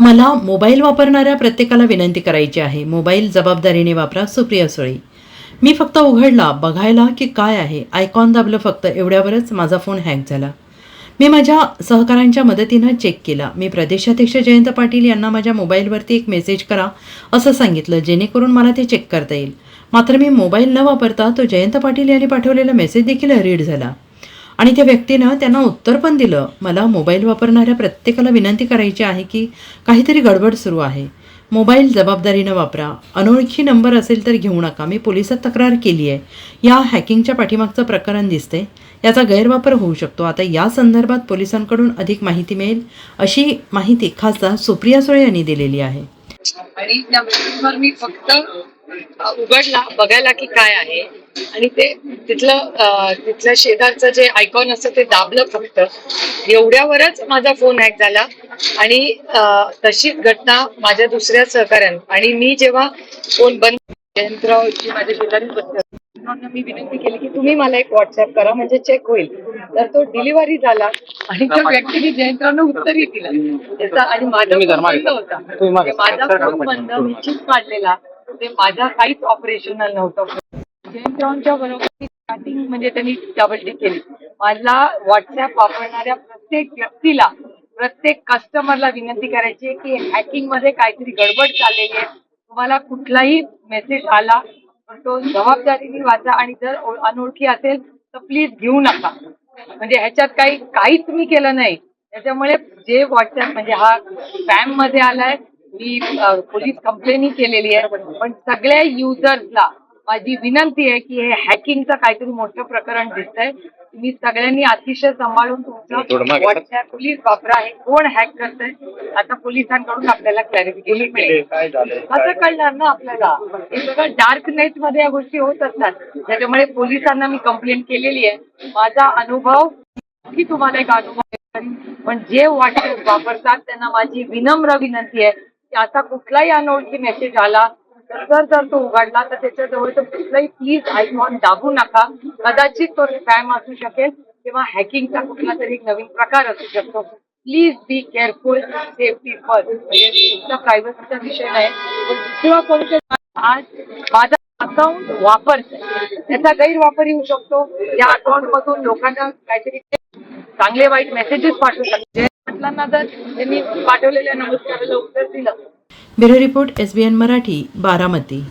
मला मोबाईल वापरणाऱ्या प्रत्येकाला विनंती करायची आहे. मोबाईल जबाबदारीने वापरा सुप्रिया सुळे. मी फक्त उघडला बघायला की काय आहे. आयकॉन दाबलं फक्त एवढ्यावरच माझा फोन हॅक झाला. मी माझ्या सहकाऱ्यांच्या मदतीनं चेक केला. मी प्रदेशाध्यक्ष जयंत पाटील यांना माझ्या मोबाईलवरती एक मेसेज करा असं सांगितलं जेणेकरून मला ते चेक करता येईल. मात्र मी मोबाईल न वापरता तो जयंत पाटील यांनी पाठवलेला मेसेज देखील रीड झाला. आणि त्या व्यक्तीनं त्यांना उत्तर पण दिलं. मला मोबाईल वापरणाऱ्या प्रत्येकाला विनंती करायची आहे की काहीतरी गडबड सुरू आहे. मोबाईल जबाबदारीनं वापरा. अनोळखी नंबर असेल तर घेऊ नका. मी पोलिसात तक्रार केली आहे. या हॅकिंगच्या पाठीमागचं प्रकरण दिसते याचा गैरवापर होऊ शकतो. आता या संदर्भात पोलिसांकडून अधिक माहिती मिळेल अशी माहिती खासदार सुप्रिया सुळे यांनी दिलेली आहे. उघडला बघायला की काय आहे. आणि ते तिथलं अ, तिथलं शेजारचं जे आयकॉन असतं ते दाबलं फक्त. एवढ्यावरच माझा फोन हॅक झाला. आणि तशीच घटना माझ्या दुसऱ्या सहकार्यानं आणि मी जेव्हा फोन बंद जयंतरावची माझ्या शेजारी मी विनंती केली की तुम्ही मला एक व्हॉट्सअप करा म्हणजे चेक होईल. तर तो डिलिव्हरी झाला आणि त्या व्यक्तीने जयंतरावनं उत्तरही दिलं. त्याचा आणि माझा होता. माझा फोन बंद मी चिप काढलेला म्हणजे ते माझ्या काहीच ऑपरेशनल नव्हतं. जयंतरावांच्या बरोबर स्टार्टिंग म्हणजे त्यांनी डबल टिक केली. मला व्हॉट्सअप वापरणाऱ्या प्रत्येक व्यक्तीला प्रत्येक कस्टमरला विनंती करायची आहे की हॅकिंगमध्ये काहीतरी गडबड चाललेली आहे. तुम्हाला कुठलाही मेसेज आला तर तो जबाबदारीने वाचा आणि जर अनोळखी असेल तर प्लीज घेऊ नका. म्हणजे ह्याच्यात काही काहीच मी केलं नाही. त्याच्यामुळे जे व्हॉट्सअप म्हणजे हा स्पॅममध्ये आलाय मी पोलीस कंप्लेनही केलेली आहे. पण सगळ्या युजर्सला माझी विनंती आहे की हे हॅकिंगचं काहीतरी मोठं प्रकरण दिसतंय. तुम्ही सगळ्यांनी अतिशय सांभाळून तुमचं. व्हॉट्सअप प्लीज वापरा. हे कोण हॅक करतंय? आता पोलिसांकडून आपल्याला क्लॅरिफिकेशन मिळेल. असं कळणार ना आपल्याला? हे सगळं डार्क नेटमध्ये या गोष्टी होत असतात. त्याच्यामुळे पोलिसांना मी कंप्लेंट केलेली आहे. माझा अनुभव की तुम्हाला एक अनुभव. पण जे व्हॉट्सअप वापरतात त्यांना माझी विनम्र विनंती आहे. की आता कुठलाही अनोळखी मेसेज आला तर जर जर तो उघडला तर त्याच्याजवळ तर कुठलाही प्लीज आयकॉन दाबू नका. कदाचित तो स्पॅम असू शकेल किंवा हॅकिंगचा कुठला तरी नवीन प्रकार असू शकतो. Please be careful safety first म्हणजे तुमचा प्रायव्हसीचा विषय नाही. पण दुसरा कोणत्या आज माझा अकाउंट वापर त्याचा गैरवापर येऊ शकतो. या अकाउंट मधून लोकांना काहीतरी चांगले वाईट मेसेजेस पाठवू शकते म्हटलं जर त्यांनी पाठवलेल्या नमस्काराला उत्तर दिलं. Bureau report S B N Marathi Baramati.